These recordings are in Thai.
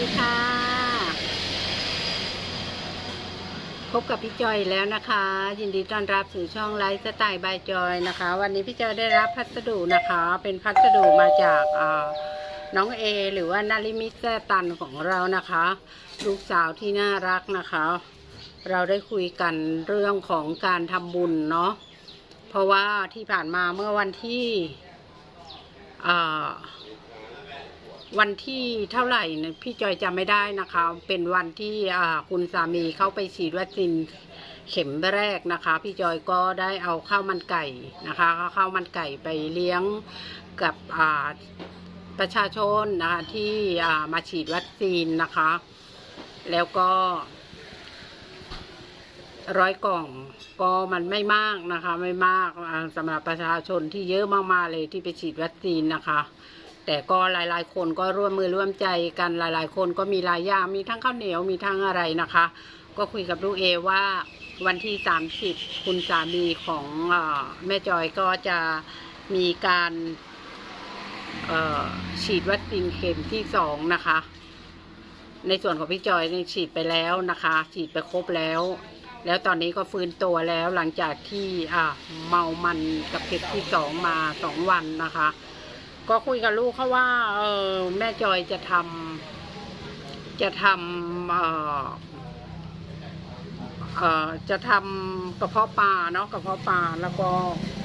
ดีค่ะ พบกับพี่จอยแล้วนะคะ ยินดีต้อนรับสู่ช่องไลฟ์สไตล์บายจอยนะคะ วันนี้พี่จอยได้รับพัสดุนะคะ เป็นพัสดุมาจากน้องเอหรือว่านาริมิแซตันของเรานะคะ ลูกสาวที่น่ารักนะคะ เราได้คุยกันเรื่องของการทำบุญเนาะเพราะว่าที่ผ่านมาเมื่อวันที่ วันที่เท่าไหร่นี่ยพี่จอยจำไม่ได้นะคะ เป็นวันที่คุณสามีเข้าไปฉีดวัคซีนเข็มแรกนะคะ พี่จอยก็ได้เอาข้าวมันไก่นะคะข้าวมันไก่ไปเลี้ยงกับประชาชนนะคะที่มาฉีดวัคซีนนะคะ แล้วก็ร้อยกล่องก็มันไม่มากนะคะ ไม่มากสำหรับประชาชนที่เยอะมากๆเลยที่ไปฉีดวัคซีนนะคะ แต่ก็หลายๆ คนก็ร่วมมือร่วมใจกันหลาย ๆ คนก็มีหลายอย่างมีทั้งข้าวเหนียวมีทั้งอะไรนะคะ ก็คุยกับลูกเอว่าวันที่ 30 คุณสามีของอแม่จอยก็จะมีการฉีดวัคซีนเข็มที่สองนะคะ ในส่วนของพี่จอยนี่ฉีดไปแล้วนะคะ ฉีดไปครบแล้ว แล้วตอนนี้ก็ฟื้นตัวแล้วหลังจากที่อาเมามันกับเข็มที่สองมาสองวันนะคะ ก็คุยกับลูกเขาว่า เออแม่จอยจะทำจะทำเอ่อเอ่อจะทำกระเพาะปลาเนาะกระเพาะปลาแล้วก็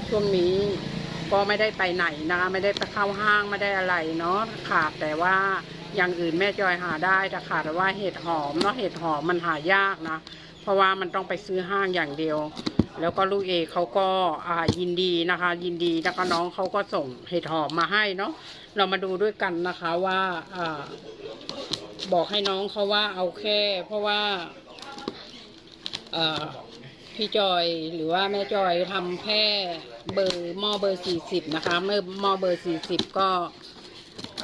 ช่วงนี้ก็ไม่ได้ไปไหนนะคะไม่ได้ไปเข้าห้างไม่ได้อะไรเนาะขาดแต่ว่าอย่างอื่นแม่จอยหาได้แต่ขาดแต่ว่าเห็ดหอมเนาะเห็ดหอมมันหายากนะ เพราะว่ามันต้องไปซื้อห้างอย่างเดียว แล้วก็ลูกเอเขาก็อ่ายินดีนะคะ ยินดีแล้วก็น้องเขาก็ส่งเห็ดหอมมาให้เนาะเรามาดูด้วยกันนะคะว่าอ่า บอกให้น้องเขาว่าเอาแค่ เพราะว่าเอ่อพี่จอยหรือว่าแม่จอยทำแค่เบอร์หม้อเบอร์สี่สิบนะคะเมื่อหม้อเบอร์สี่สิบก็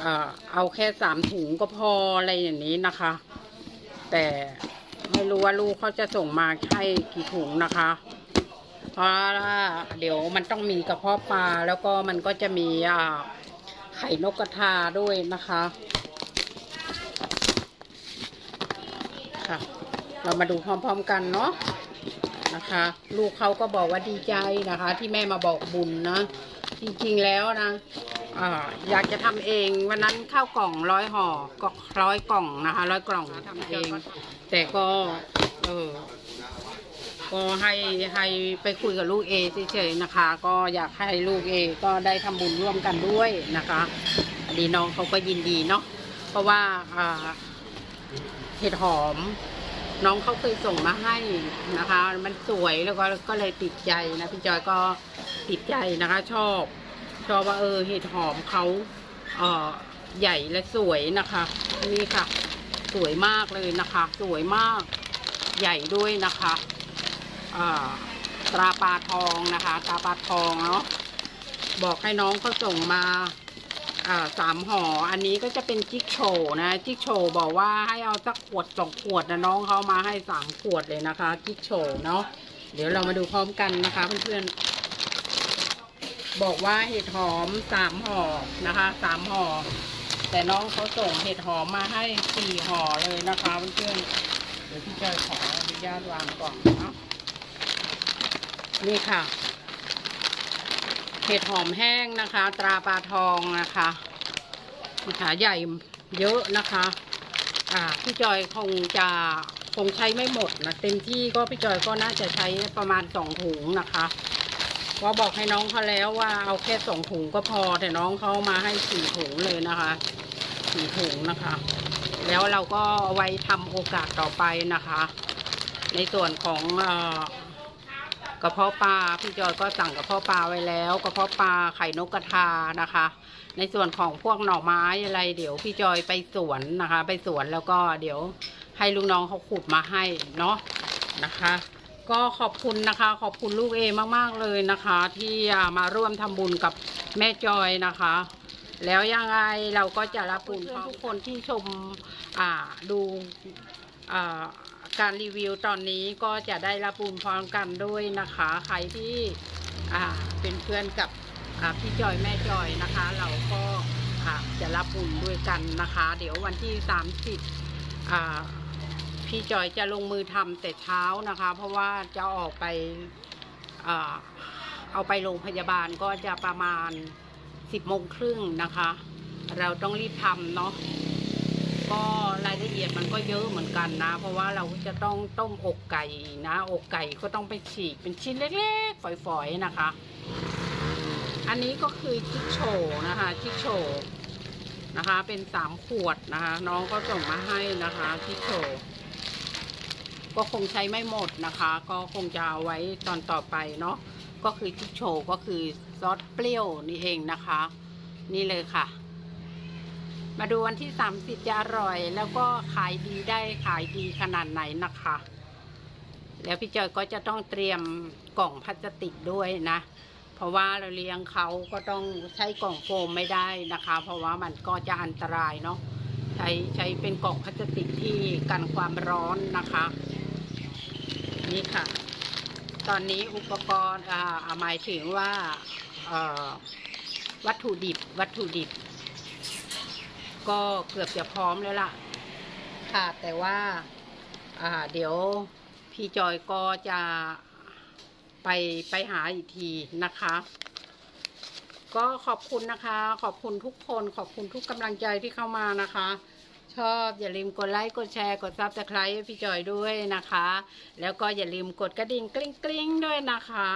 เอ่อเอาแค่สามถุงก็พออะไรอย่างนี้นะคะ แต่ไม่รู้ว่าลูกเขาจะส่งมาให้กี่ถุงนะคะ เพราะว่าเดี๋ยวมันต้องมีกระเพาะปลาแล้วก็มันก็จะมีไข่นกกระทาด้วยนะคะค่ะ เรามาดูพร้อมๆกันเนาะนะคะ ลูกเขาก็บอกว่าดีใจนะคะ ที่แม่มาบอกบุญนะจริงๆแล้วนะอ่าอยากจะทำเองวันนั้นข้าวกล่องร้อยห่อก็ร้อยกล่องนะคะร้อยกล่องทำเอง แต่ก็ เออ ก็ให้ให้ไปคุยกับลูกเอเฉยๆนะคะ ก็อยากให้ลูกเอก็ได้ทำบุญร่วมกันด้วยนะคะอันนี้น้องเขาก็ยินดีเนาะเพราะว่าเห็ดหอม น้องเขาเคยส่งมาให้นะคะ มันสวยแล้วก็ก็เลยติดใจนะพี่จอยก็ติดใจนะคะ ชอบชอบว่าเออเห็ดหอมเขาเออใหญ่และสวยนะคะ นี่ค่ะ สวยมากเลยนะคะ สวยมากใหญ่ด้วยนะคะ ตราปลาทองนะคะตราปลาทองเนาะบอกให้น้องเขาส่งมาสามห่ออันนี้ก็จะเป็นจิ๊กโชนะจิ๊กโชบอกว่าให้เอาสักขวดสองขวดนะน้องเขามาให้สามขวดเลยนะคะจิ๊กโชเนาะเดี๋ยวเรามาดูพร้อมกันนะคะเพื่อนๆบอกว่าเห็ดหอมสามห่อนะคะสามห่อแต่น้องเขาส่งเห็ดหอมมาให้สี่ห่อเลยนะคะเพื่อนๆเดี๋ยวพี่จอยขออนุญาตวางก่อนเนาะ นี่ค่ะ เห็ดหอมแห้งนะคะ ตราปลาทองนะคะนะคะใหญ่เยอะนะคะ อ่าพี่จอยคงจะคงใช้ไม่หมดนะเต็มที่ก็พี่จอยก็น่าจะใช้ประมาณสองถุงนะคะก็บอกให้น้องเขาแล้วว่าเอาแค่สองถุงก็พอ แต่น้องเขามาให้สี่ถุงเลยนะคะสี่ถุงนะคะ แล้วเราก็เอาไว้ทำโอกาสต่อไปนะคะ ในส่วนของเอ่อ กระเพาะปลาพี่จอยก็สั่งกระเพาะปลาไว้แล้วกระเพาะปลาไข่นกกระทานะคะ ในส่วนของพวกหน่อไม้อะไร เดี๋ยวพี่จอยไปสวนนะคะ ไปสวนแล้วก็เดี๋ยวให้ลูกน้องเขาขุดมาให้เนาะนะคะ ก็ขอบคุณนะคะ ขอบคุณลูกเอมากๆเลยนะคะ ที่อ่ามาร่วมทำบุญกับแม่จอยนะคะ แล้วยังไงเราก็จะรับบุญทุกคนที่ชมอ่าดูอ่า การรีวิวตอนนี้ก็จะได้รับบุญพร้อมกันด้วยนะคะ ใครที่อ่าเป็นเพื่อนกับอ่าพี่จอยแม่จอยนะคะ เราก็อ่าจะรับบุญด้วยกันนะคะ เดี๋ยววันที่ 30อ่าพี่จอยจะลงมือทำแต่เช้านะคะ เพราะว่าจะออกไปอ่าเอาไปโรงพยาบาลก็จะประมาณ 10โมงครึ่งนะคะ เราต้องรีบทำเนาะ ก็รายละเอียดมันก็เยอะเหมือนกันนะ เพราะว่าเราจะต้องต้มอกไก่นะ อกไก่ก็ต้องไปฉีกเป็นชิ้นเล็กๆฝอยๆนะคะ อันนี้ก็คือชิคโชนะคะชิคโชนะคะ เป็นสามขวดนะคะ น้องก็ส่งมาให้นะคะชิคโชก็คงใช้ไม่หมดนะคะ ก็คงจะเอาไว้ตอนต่อไปเนาะก็คือชิคโชก็คือซอสเปรี้ยวนี่เองนะคะ นี่เลยค่ะ มาดูวันที่ 30 จะอร่อย แล้วก็ขายดีได้ขายดีขนาดไหนนะคะ แล้วพี่จอยก็จะต้องเตรียมกล่องพลาสติกด้วยนะ เพราะว่าเราเลี้ยงเขาก็ต้องใช้กล่องโฟมไม่ได้นะคะ เพราะว่ามันก็จะอันตรายเนาะใช้ใช้เป็นกล่องพลาสติกที่กันความร้อนนะคะ นี่ค่ะ ตอนนี้อุปกรณ์อ่าหมายถึงว่าวัตถุดิบวัตถุดิบ ก็เกือบจะพร้อมแล้วล่ะ ค่ะแต่ว่าอ่าเดี๋ยวพี่จอยก็จะไปไปหาอีกทีนะคะ ก็ขอบคุณนะคะ ขอบคุณทุกคนขอบคุณทุกกำลังใจที่เข้ามานะคะ ชอบอย่าลืมกดไลค์กดแชร์กดซับสไครต์พี่จอยด้วยนะคะ แล้วก็อย่าลืมกดกระดิ่งกริ๊งกริ๊งด้วยนะคะ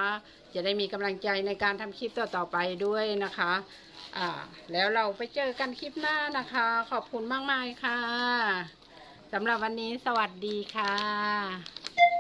จะได้มีกำลังใจในการทำคลิปต่อๆไปด้วยนะคะ อ่า แล้วเราไปเจอกันคลิปหน้านะคะ ขอบคุณมากมายค่ะสำหรับวันนี้สวัสดีค่ะ